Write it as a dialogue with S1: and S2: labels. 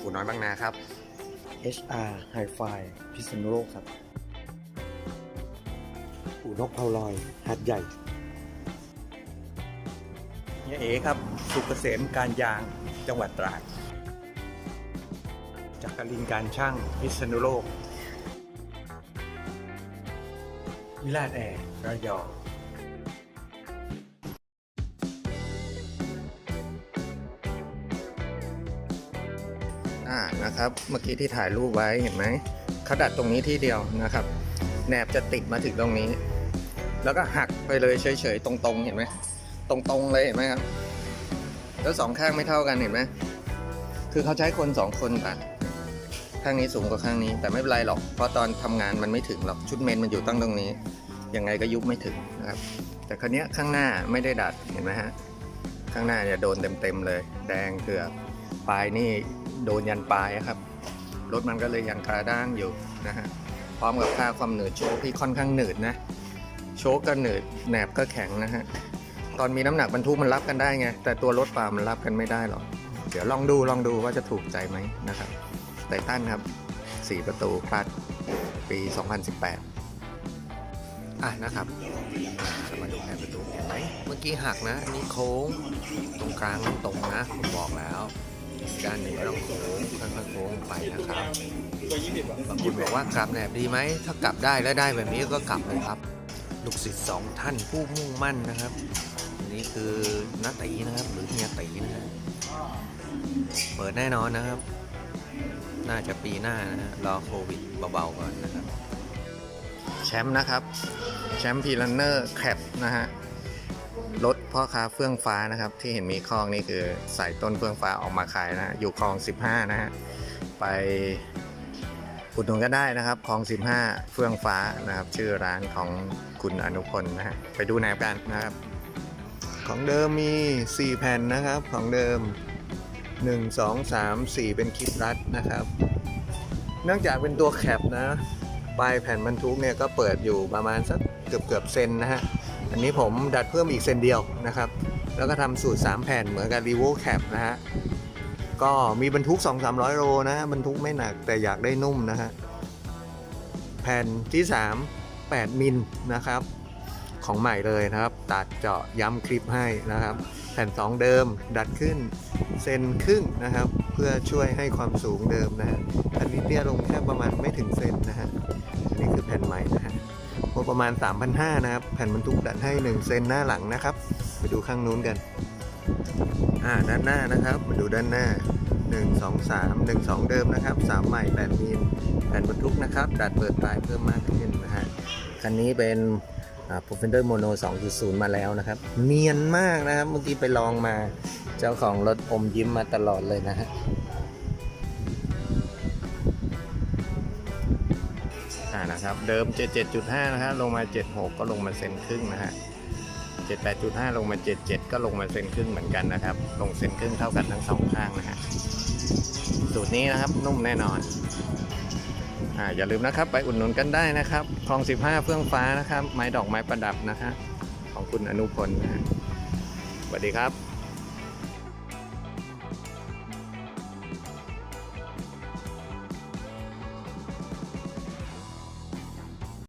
S1: อู่น้อยบางนาครับ
S2: HR Hi-Fi พิษณุโลกครับอู่นกเพาลอยหัดใหญ่
S3: เฮียเอครับ สุกเกษมการยางจังหวัดตราดจักรินการช่างพิษณุโลก วิลาศแอร์ระยอง
S1: อ่านะครับ เมื่อกี้ที่ถ่ายรูปไว้เห็นไหมเขาดัดตรงนี้ที่เดียวนะครับแหนบจะติดมาถึงตรงนี้ แล้วก็หักไปเลยเฉยๆตรงๆเห็นไหมตรงๆเลยเห็นไหมครับแล้วสองข้างไม่เท่ากันเห็นไหมคือเขาใช้คนสองคนตัดข้างนี้สูงกว่าข้างนี้ แต่ไม่เป็นไรหรอก เพราะตอนทำงานมันไม่ถึงหรอกชุดเมนมันอยู่ตั้งตรงนี้ยังไงก็ยุบไม่ถึงนะครับ แต่ครั้นี้ยข้างหน้าไม่ได้ดัดเห็นไหมฮะข้างหน้าเนี่ยโดนเต็มๆเลย แดงเกือบปลายนี่ โดนยันปลายครับ รถมันก็เลยยังกระด้างอยู่นะฮะพร้อมกับค่าความหนืดโชคที่ค่อนข้างหนืดนะ โชคก็หนืดแหนบก็แข็งนะฮะตอนมีน้ำหนักบรรทุกมันรับกันได้ไงแต่ตัวรถเปล่ามันรับกันไม่ได้หรอกเดี๋ยวลองดูลองดูว่าจะถูกใจไหมนะครับไททันครับ 4 ประตูคลัดปี 2018 อะนะครับจะมาดูแผนประตูเห็นไหมเมื่อกี้หักนะอันนี้โค้งตรงกลางตรงนะผมบอกแล้ว ด้านนี้ไม่ต้องโค้งค่อยๆโค้งไปนะครับบางคนบอกว่ากลับแหนบดีไหมถ้ากลับได้และได้แบบนี้ก็กลับเลยครับ ลูกศิษย์สองท่านผู้มุ่งมั่นนะครับนนี้คือนาตีนะครับหรือเฮียตีนะครับเปิดแน่นอนนะครับ น่าจะปีหน้านะฮะรอโควิดเบาๆก่อนนะครับ แชมป์นะครับ แชมป์พีลันเนอร์แคปนะฮะ รถพ่อค้าเฟื่องฟ้านะครับ ที่เห็นมีคลองนี่คือใส่ต้นเฟื่องฟ้าออกมาขายนะอยู่คลอง 15 นะฮะไปอุดหนุนก็ได้นะครับคลอง 15 เฟื่องฟ้านะครับ ชื่อร้านของคุณอนุพลนะฮะไปดูแนบกันนะครับ ของเดิมมี 4 แผ่นนะครับ ของเดิม 1 2 3 4 เป็นคลิปรัดนะครับ เนื่องจากเป็นตัวแคปนะปลายแผ่นบรรทุกเนี่ยก็เปิดอยู่ประมาณสักเกือบเกือบเซนนะฮะ อันนี้ผมดัดเพิ่มอีกเซนเดียวนะครับ แล้วก็ทำสูตร 3 แผ่นเหมือนกับ r e v o Cap นะฮะ ก็มีบรรทุก 2-300 โลนะบรรทุกไม่หนักแต่อยากได้นุ่มนะฮะ แผ่นที่ 3 8 มิลนะครับ ของใหม่เลยนะครับ ตัดเจาะย้ำคลิปให้นะครับ แผ่น 2 เดิมดัดขึ้นเซนครึ่งนะครับ เพื่อช่วยให้ความสูงเดิมนะฮะอันนี้เตี้ยลงแค่ประมาณไม่ถึงเซนนะฮะอันนี้คือแผ่นใหม่นะฮะ ประมาณ 3,500 นะครับ แผ่นบรรทุกดัดให้ 1 เซนหน้าหลังนะครับ ไปดูข้างนู้นกัน อ่า ด้านหน้านะครับ มาดูด้านหน้า 1 2 3 1 2 เดิมนะครับ 3 ใหม่8มิลแผ่นบรรทุกนะครับ ดัดเปิดปลายเพิ่มมากขึ้นนะฮะ คันนี้เป็นอ่า Profender Mono 2.0 มาแล้วนะครับ เนียนมากนะครับ เมื่อกี้ไปลองมา เจ้าของรถอมยิ้มมาตลอดเลยนะฮะ นะครับ เดิม 77.5 นะฮะลงมา 76 ก็ลงมาเซนครึ่งนะฮะ 78.5 ลงมา 77 ก็ลงมาเซนครึ่งเหมือนกันนะครับ ลงเซนครึ่งเท่ากันทั้งสองข้างนะฮะสูตรนี้นะครับนุ่มแน่นอนอ่าอย่าลืมนะครับไปอุดหนุนกันได้นะครับคลอง 15 เฟื่องฟ้านะครับ ไม้ดอกไม้ประดับนะฮะของคุณอนุพลนะฮะสวัสดีครับ